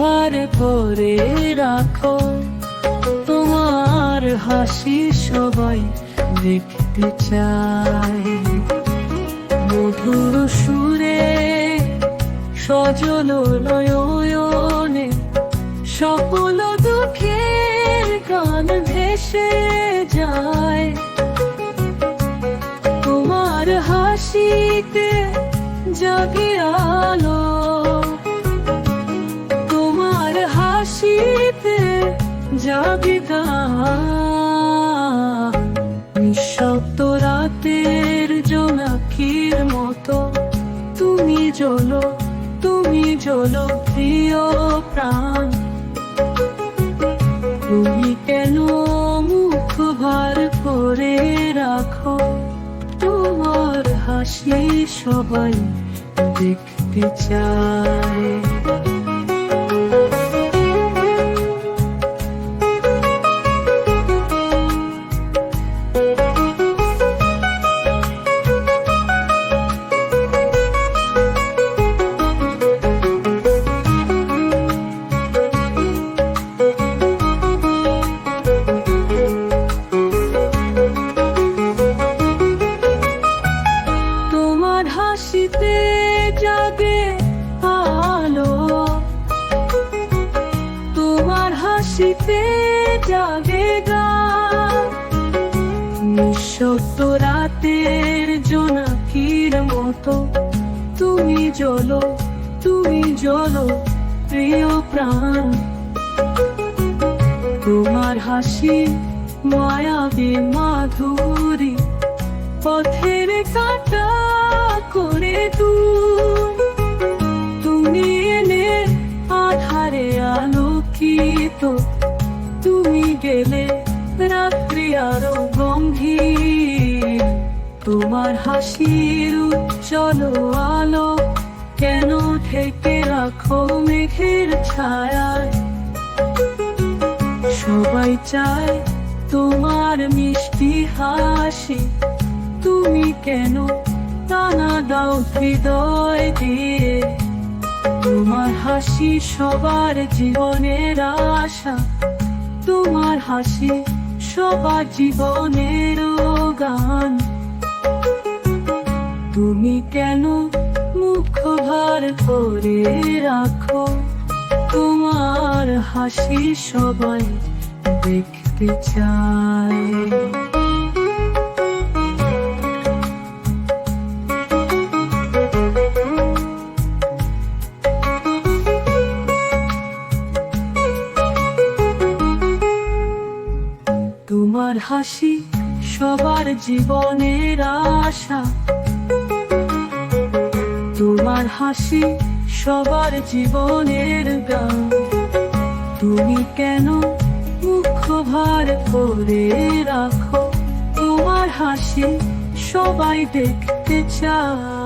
ভার করে রাখো। তোমার হাসি সবাই দেখতে চায়। মধুর সুরে, সজল নয়নে সকল দুঃখের গান ভেসে যায়। তোমার হাসিতে জাগে আলো। হাসিতে গান নিঃশব্দ রাতের জোনাকির মতো। তুমি জলো তুমি জলো প্রিয় প্রাণ। তুমি কেন মুখ ভার করে রাখো? তোমার হাসি সবাই দেখতে চায়। নিঃশব্দ রাতের জোনাকির মতো। তুমি জলো তুমি জলো, প্রিয় প্রাণ। তোমার হাসি মায়াবী মাধুরী। পথের কাটা করে তুম এলে আধারে আলোকিত। তুমি গেলে রাত্রি আরও গম্ভীর। তোমার হাসির উজ্জ্বল আলো কেন থেকে রাখো মেঘের ছায়ায় সবাই চায় তোমার মিষ্টি হাসি। তুমি কেন টানা দাও হৃদয় দিয়ে? তোমার হাসি সবার জীবনের আশা। তোমার হাসি সবার জীবনের গান। তুমি কেন মুখ ভার করে রাখো? তোমার হাসি সবাই দেখতে চায়। তোমার হাসি সবার জীবনের আশা। তোমার হাসি সবার জীবনের গান। তুমি কেন মুখ ভার করে রাখো? তোমার হাসি সবাই দেখতে চায়।